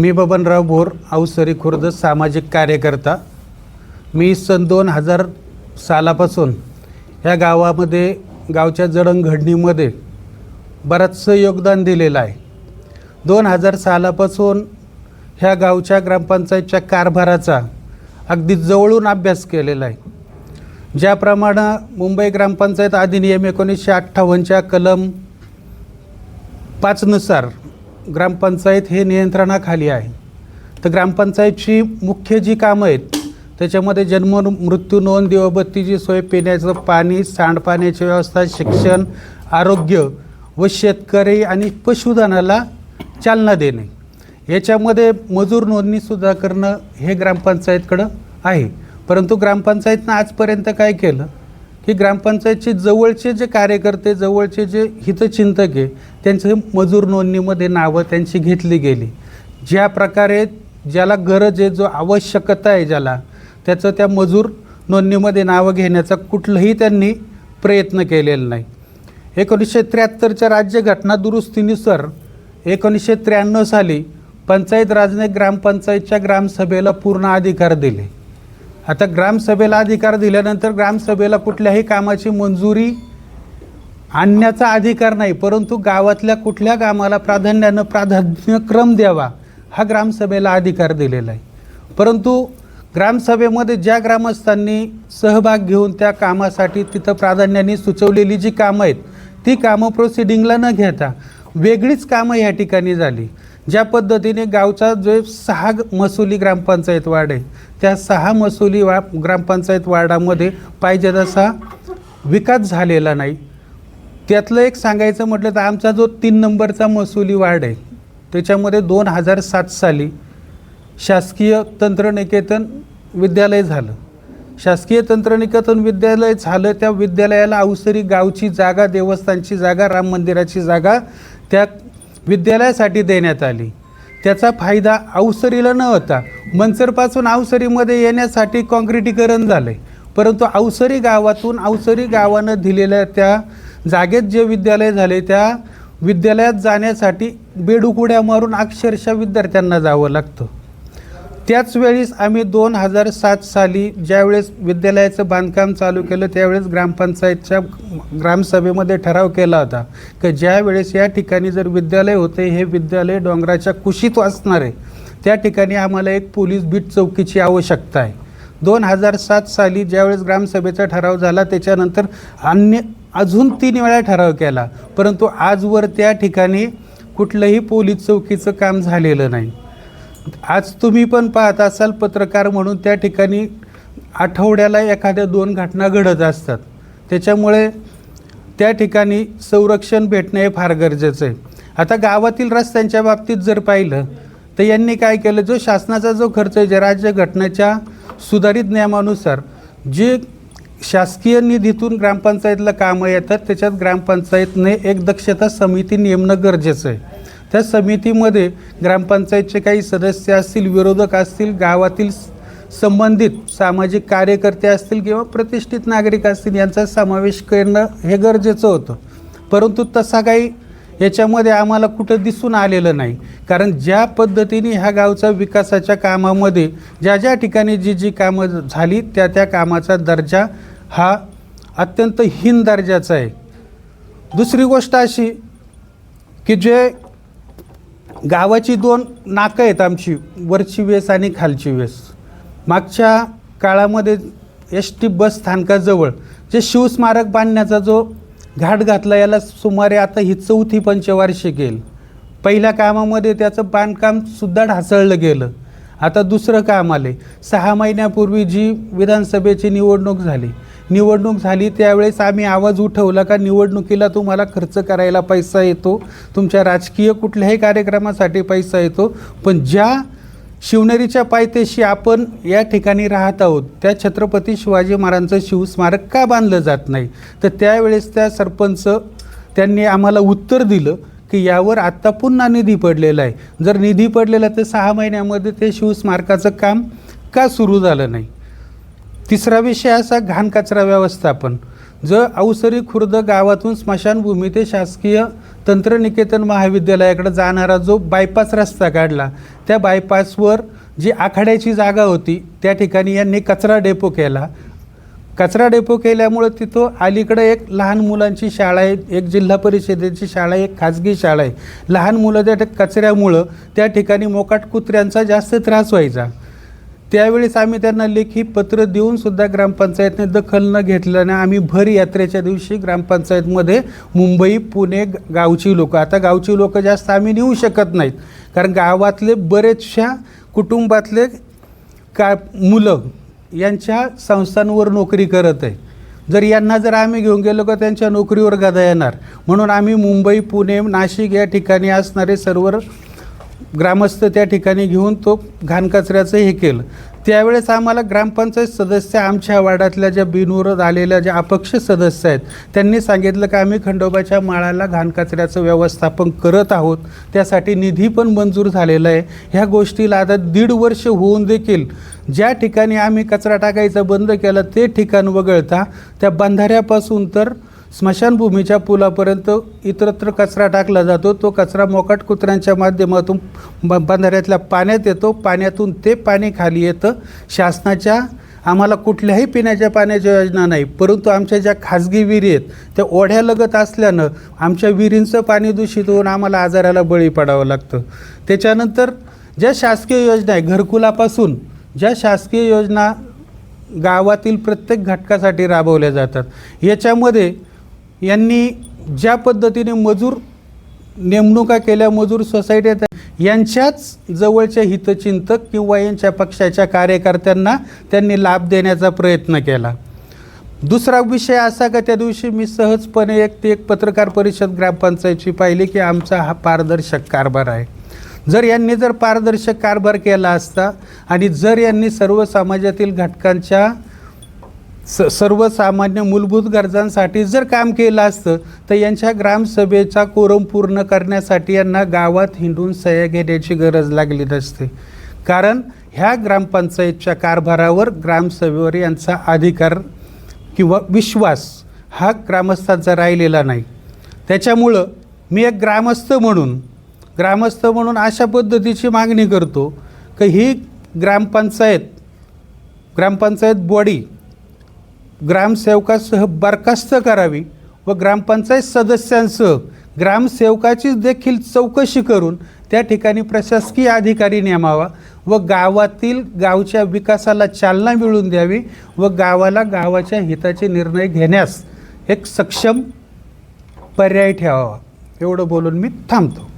मी बबनराव भोर अवसरी खुर्द सामाजिक कार्यकर्ता. मी सन दोन हजार सालापासून ह्या गावामध्ये गावच्या जडणघडणीमध्ये बरंचसं योगदान दिलेलं आहे. दोन हजार सालापासून ह्या गावच्या ग्रामपंचायतच्या कारभाराचा अगदी जवळून अभ्यास केलेला आहे. ज्याप्रमाणे मुंबई ग्रामपंचायत अधिनियम एकोणीसशे अठ्ठावन्नच्या कलम पाचनुसार ग्रामपंचायत हे नियंत्रणाखाली आहे. तर ग्रामपंचायतची मुख्य जी कामं आहेत त्याच्यामध्ये जन्म मृत्यू नोंद दिवबत्तीची सोय पिण्याचं पाणी सांडपाण्याची व्यवस्था शिक्षण आरोग्य व शेतकरी आणि पशुधनाला चालना देणे. याच्यामध्ये मजूर नोंदणीसुद्धा करणं हे ग्रामपंचायतकडं आहे. परंतु ग्रामपंचायतनं आजपर्यंत काय केलं? की ग्रामपंचायतचे जवळचे जे कार्यकर्ते जवळचे जे हितचिंतक आहे त्यांचे मजूर नोंदणीमध्ये नावं त्यांची घेतली गेली. ज्या प्रकारे ज्याला गरज आहे जो आवश्यकता आहे ज्याला त्याचं त्या मजूर नोंदणीमध्ये नावं घेण्याचा कुठलंही त्यांनी प्रयत्न केलेला नाही. एकोणीसशे त्र्याहत्तरच्या राज्यघटना दुरुस्तीनुसार एकोणीसशे त्र्याण्णव साली पंचायत राजने ग्रामपंचायतच्या ग्रामसभेला पूर्ण अधिकार दिले. आता ग्रामसभेला अधिकार दिल्यानंतर ग्रामसभेला कुठल्याही कामाची मंजुरी आणण्याचा अधिकार नाही परंतु गावातल्या कुठल्या कामाला प्राधान्यानं प्राधान्यक्रम द्यावा हा ग्रामसभेला अधिकार दिलेला आहे. परंतु ग्रामसभेमध्ये ज्या ग्रामस्थांनी सहभाग घेऊन त्या कामासाठी तिथं प्राधान्याने सुचवलेली जी कामं आहेत ती कामं प्रोसिडिंगला न घेता वेगळीच कामं या ठिकाणी झाली. ज्या पद्धतीने गावचा जो सहा मसुली महसुली ग्रामपंचायत वार्ड आहे त्या सहा महसुली वा ग्रामपंचायत वार्डामध्ये पाहिजे तसा विकास झालेला नाही. त्यातलं एक सांगायचं म्हटलं तर आमचा जो तीन नंबरचा महसुली वार्ड आहे त्याच्यामध्ये दोन हजार सात साली शासकीय तंत्रनिकेतन विद्यालय झालं. शासकीय तंत्रनिकेतन विद्यालय झालं त्या विद्यालयाला अवसरी गावची जागा देवस्थानची जागा राम मंदिराची जागा त्या विद्यालयासाठी देण्यात आली. त्याचा फायदा अवसरीला न होता मनसरपासून अवसरीमध्ये येण्यासाठी काँक्रिटीकरण झालं परंतु अवसरी गावातून अवसरी गावानं दिलेल्या त्या जागेत जे विद्यालय झाले त्या विद्यालयात जाण्यासाठी बेडुकुड्या मारून अक्षरशः विद्यार्थ्यांना जावं लागतं. त्याच वेळेस आम्ही दोन हजार सात साली ज्यावेळेस विद्यालयाचं बांधकाम चालू केलं त्यावेळेस ग्रामपंचायतच्या ग्रामसभेमध्ये ठराव केला होता की ज्यावेळेस या ठिकाणी जर विद्यालय होते हे विद्यालय डोंगराच्या कुशीत वाचणार आहे. त्या ठिकाणी आम्हाला एक पोलीस बीट चौकीची आवश्यकता आहे. दोन हजार सात साली ज्यावेळेस ग्रामसभेचा ठराव झाला त्याच्यानंतर अन्य अजून तीन वेळा ठराव केला. परंतु आजवर त्या ठिकाणी कुठलंही पोलीस चौकीचं काम झालेलं नाही. आज तुम्ही पण पाहत असाल पत्रकार म्हणून त्या ठिकाणी आठवड्याला एखाद्या दोन घटना घडत असतात. त्याच्यामुळे त्या ठिकाणी संरक्षण भेटणं हे फार गरजेचं आहे. आता गावातील रस्त्यांच्या बाबतीत जर पाहिलं तर यांनी काय केलं जो शासनाचा जो खर्च आहे जे राज्य घटनेच्या सुधारित नियमानुसार जे शासकीय निधीतून ग्रामपंचायतला कामं येतात त्याच्यात ग्रामपंचायतने एक दक्षता समिती नेमणं गरजेचं आहे. त्या समितीमध्ये ग्रामपंचायतचे काही सदस्य असतील विरोधक असतील गावातील संबंधित सामाजिक कार्यकर्ते असतील किंवा प्रतिष्ठित नागरिक असतील यांचा समावेश करणं हे गरजेचं होतं. परंतु तसा काही याच्यामध्ये आम्हाला कुठं दिसून आलेलं नाही. कारण ज्या पद्धतीने ह्या गावचा विकासाच्या कामामध्ये ज्या ज्या ठिकाणी जी जी कामं झाली त्या त्या कामाचा दर्जा हा अत्यंत हीन दर्जाचा आहे. दुसरी गोष्ट अशी की जे गावाची दोन नाकं आहेत आमची वरची वेस आणि खालची वेस. मागच्या काळामध्ये एस टी बस स्थानकाजवळ जे शिवस्मारक बांधण्याचा जो घाट घातला याला सुमारे आता ही चौथी पंचवार्षिक येईल. पहिल्या कामामध्ये त्याचं बांधकामसुद्धा ढासळलं गेलं. आता दुसरं काम आले सहा महिन्यापूर्वी जी विधानसभेची निवडणूक झाली निवडणूक झाली त्यावेळेस आम्ही आवाज उठवला का निवडणुकीला तुम्हाला खर्च करायला पैसा येतो तुमच्या राजकीय कुठल्याही कार्यक्रमासाठी पैसा येतो पण ज्या शिवनेरीच्या पायथ्याशी आपण या ठिकाणी राहत आहोत त्या छत्रपती शिवाजी महाराजांचं शिवस्मारक का बांधलं जात नाही? तर त्यावेळेस त्या सरपंच त्यांनी आम्हाला उत्तर दिलं की यावर आत्ता पुन्हा निधी पडलेला आहे. जर निधी पडलेला तर सहा महिन्यामध्ये ते शिवस्मारकाचं काम का सुरू झालं नाही? तिसरा विषय असा घाण कचरा व्यवस्थापन. जर अवसरी खुर्द गावातून स्मशानभूमी ते शासकीय तंत्रनिकेतन महाविद्यालयाकडे जाणारा जो बायपास रस्ता काढला त्या बायपासवर जी आखाड्याची जागा होती त्या ठिकाणी यांनी कचरा डेपो केला. कचरा डेपो केल्यामुळं तिथं अलीकडं एक लहान मुलांची शाळा आहे एक जिल्हा परिषदेची शाळा आहे एक खाजगी शाळा आहे. लहान मुलं त्या कचऱ्यामुळं त्या ठिकाणी मोकाट कुत्र्यांचा जास्त त्रास व्हायचा. त्यावेळेस आम्ही त्यांना लेखी पत्र देऊन सुद्धा ग्रामपंचायतने दखल न घेतल्याने आम्ही भर यात्रेच्या दिवशी ग्रामपंचायतमध्ये मुंबई पुणे गावची लोक. आता गावची लोक जास्त आम्ही नेऊ शकत नाहीत. कारण गावातले बरेचशा कुटुंबातले का मुलं यांच्या संस्थांवर नोकरी करत आहे जर यांना जर आम्ही घेऊन गेलो का त्यांच्या नोकरीवर गदा येणार. म्हणून आम्ही मुंबई पुणे नाशिक या ठिकाणी असणारे सर्व ग्रामस्थ त्या ठिकाणी घेऊन तो घाणकचऱ्याचं हे केलं. त्यावेळेस आम्हाला ग्रामपंचायत सदस्य आमच्या वार्डातल्या ज्या बिनविरोध आलेल्या ज्या अपक्ष सदस्य आहेत त्यांनी सांगितलं की आम्ही खंडोबाच्या माळाला घाणकचऱ्याचं व्यवस्थापन करत आहोत. त्यासाठी निधी पण मंजूर झालेला आहे. ह्या गोष्टीला आता दीड वर्ष होऊन देखील ज्या ठिकाणी आम्ही कचरा टाकायचा बंद केला ते ठिकाण वगळता त्या बंधाऱ्यापासून तर स्मशानभूमीच्या पुलापर्यंत इतरत्र कचरा टाकला जातो. तो कचरा मोकाट कुत्र्यांच्या माध्यमातून ब बंधाऱ्यातल्या पाण्यात येतो. पाण्यातून ते पाणी खाली येतं. शासनाच्या आम्हाला कुठल्याही पिण्याच्या पाण्याच्या योजना नाही. परंतु आमच्या ज्या खाजगी विहिरी आहेत त्या ओढ्यालगत असल्यानं आमच्या विहिरींचं पाणी दूषित होऊन आम्हाला आजाराला बळी पडावं लागतं. त्याच्यानंतर ज्या शासकीय योजना आहे घरकुलापासून ज्या शासकीय योजना गावातील प्रत्येक घटकासाठी राबवल्या जातात. याच्यामध्ये यांनी ज्या पद्धतीने मजूर नेमणुका केल्या मजूर सोसायट्या यांच्याच जवळच्या हितचिंतक किंवा यांच्या पक्षाच्या कार्यकर्त्यांना त्यांनी लाभ देण्याचा प्रयत्न केला. दुसरा विषय असा का त्या दिवशी मी सहजपणे एक ते एक पत्रकार परिषद ग्रामपंचायतची पाहिली की आमचा हा पारदर्शक कारभार आहे. जर यांनी जर पारदर्शक कारभार केला असता आणि जर यांनी सर्व समाजातील घटकांच्या स सर्वसामान्य मूलभूत गरजांसाठी जर काम केलं असतं तर यांच्या ग्रामसभेचा कोरम पूर्ण करण्यासाठी यांना गावात हिंडून सह्या घेण्याची गरज लागली नसते. कारण ह्या ग्रामपंचायतच्या कारभारावर ग्रामसभेवर यांचा अधिकार किंवा विश्वास हा ग्रामस्थांचा राहिलेला नाही. त्याच्यामुळं मी एक ग्रामस्थ म्हणून ग्रामस्थ म्हणून अशा पद्धतीची मागणी करतो की ही ग्रामपंचायत ग्रामपंचायत बॉडी ग्रामसेवकासह बरखास्त करावी व ग्रामपंचायत सदस्यांसह ग्रामसेवकाची देखील चौकशी करून त्या ठिकाणी प्रशासकीय अधिकारी नेमावा व गावातील गावच्या विकासाला चालना मिळवून द्यावी व गावाला गावाच्या हिताचे निर्णय घेण्यास एक सक्षम पर्याय ठेवावा. एवढं बोलून मी थांबतो.